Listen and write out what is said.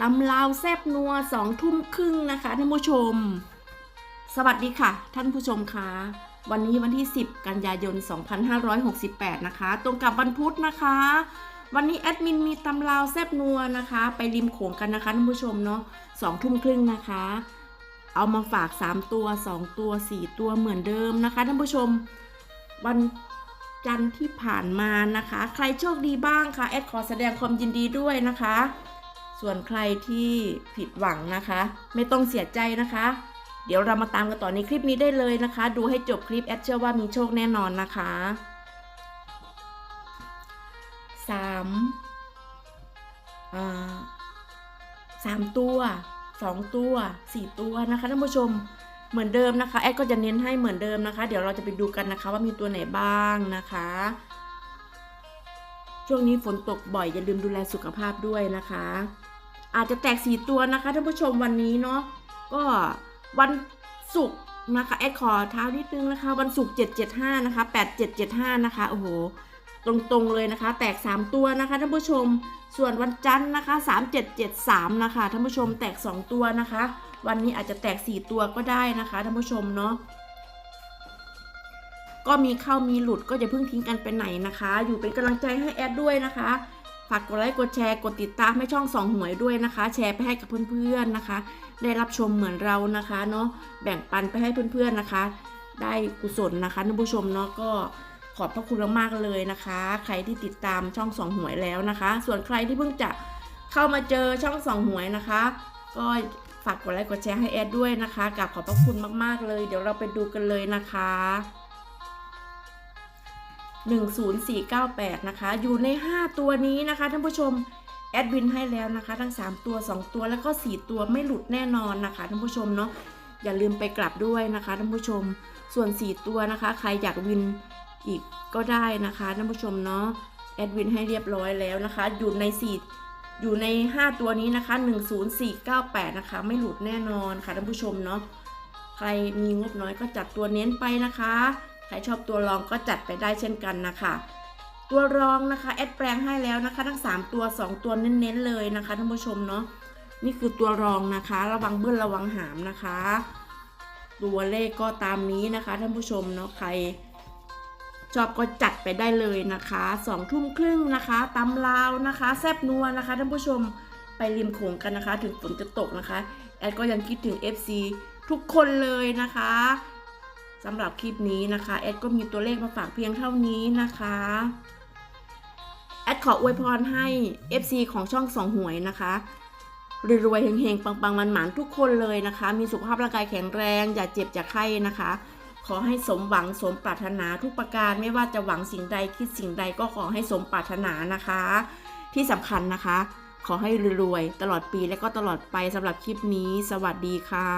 ตำลาวแซบนัวสองทุ่มครึ่งนะคะท่านผู้ชม สวัสดีค่ะ ท่านผู้ชมคะวันนี้วันที่ 10 กันยายน 2568 นะคะ ตรงกับวันพุธนะคะ วันนี้แอดมินมีตำลาวแซบนัวนะคะ ไปริมโขงกันนะคะท่านผู้ชมเนาะสองทุ่มครึ่งนะคะ เอามาฝาก 3 ตัว 2 ตัว 4 ตัวเหมือนเดิมนะคะท่านผู้ชม วันจันทร์ที่ผ่านมานะคะ ใครโชคดีบ้างคะแอดขอแสดงความยินดีด้วยนะคะ ส่วนใครที่ผิดหวังนะคะ ไม่ต้องเสียใจนะคะ เดี๋ยวเรามาตามกันต่อในคลิปนี้ได้เลยนะคะ ดูให้จบคลิปแอดเชื่อว่ามีโชคแน่นอนนะคะสามอ่าสามตัวสองตัวสี่ตัวนะคะท่านผู้ชมเหมือนเดิมนะคะแอดก็จะเน้นให้เหมือนเดิมนะคะ เดี๋ยวเราจะไปดูกันนะคะว่ามีตัวไหนบ้างนะคะ ช่วงนี้ฝนตกบ่อยอย่าลืมดูแลสุขภาพด้วยนะคะ อาจจะแตกสีตัวนะคะท่านผู้ชมวันนี้เนาะก็วันศุกร์นะคะแอดขอเท้านิดนึงนะคะ วันศุกร์775นะคะ8775นะคะโอ้โหตรงๆเลยนะคะ แตก 3 ตัวนะคะท่านผู้ชมส่วนวันจันทร์นะคะ3773นะคะท่านผู้ชมแตก 2 ตัวนะคะ วันนี้อาจจะแตก 4 ตัวก็ได้นะคะท่านผู้ชมเนาะก็มีเข้ามีหลุดก็อย่าเพิ่งทิ้งกันไปไหนนะคะ อยู่เป็นกำลังใจให้แอดด้วยนะคะ ฝากกดไลค์ กดแชร์ กดติดตามให้ช่องสองหวยด้วยนะคะ แชร์ไปให้กับเพื่อนๆนะคะ ได้รับชมเหมือนเรานะคะเนาะ แบ่งปันไปให้เพื่อนๆนะคะ ได้กุศลนะคะท่านผู้ชมเนาะก็ขอบพระคุณมากๆเลยนะคะ ใครที่ติดตามช่องสองหวยแล้วนะคะ ส่วนใครที่เพิ่งจะเข้ามาเจอช่องสองหวยนะคะ ก็ฝากกดไลค์ กดแชร์ให้แอดด้วยนะคะกับขอบพระคุณมากๆเลย เดี๋ยวเราไปดูกันเลยนะคะ 10498 นะคะ อยู่ใน 5 ตัวนี้นะคะท่านผู้ชมแอดวินให้แล้วนะคะ ทั้ง 3 ตัว 2 ตัวแล้วก็ 4 ตัวไม่หลุดแน่นอนนะคะท่านผู้ชมเนาะอย่าลืมไปกลับด้วยนะคะท่านผู้ชม ส่วน 4 ตัวนะคะ ใครอยากวินอีกก็ได้นะคะท่านผู้ชมเนาะแอดวินให้เรียบร้อยแล้วนะคะ อยู่ใน 4 อยู่ใน 5 ตัวนี้นะคะ 10498 นะคะ ไม่หลุดแน่นอนค่ะท่านผู้ชมเนาะใครมีงบน้อยก็จัดตัวเน้นไปนะคะ ครชอบตัวรองก็จัดไปได้เช่นกันนะคะ ตัวรองนะคะแอดแปลงให้แล้วนะคะ ทั้ง 3 ตัว 2 ตัวเน้นๆเลยนะคะท่านผู้ชมเนาะนี่คือตัวรองนะคะ ระวังเบิ้ลระวังหามนะคะ ตัวเลขก็ตามนี้นะคะท่านผู้ชมเนาะใครชอบก็จัดไปได้เลยนะคะสองทุ่มครึ่งนะคะตำลาวนะคะ แซบนัวนะคะท่านผู้ชมไปริมโขงกันนะคะ ถึงฝนจะตกนะคะ แอดก็ยังคิดถึง FC ทุกคนเลยนะคะ สำหรับคลิปนี้นะคะแอดก็มีตัวเลขมาฝากเพียงเท่านี้นะคะแอดขออวยพรให้ FC ของช่องสองหวยนะคะรวยๆเฮงๆปังๆมันๆทุกคนเลยนะคะ มีสุขภาพร่างกายแข็งแรง อย่าเจ็บอย่าไข้นะคะ ขอให้สมหวังสมปรารถนาทุกประการไม่ว่าจะหวังสิ่งใดคิดสิ่งใดก็ขอให้สมปรารถนานะคะ ที่สำคัญนะคะ ขอให้รวยๆตลอดปีและก็ตลอดไปสำหรับคลิปนี้ สวัสดีค่ะ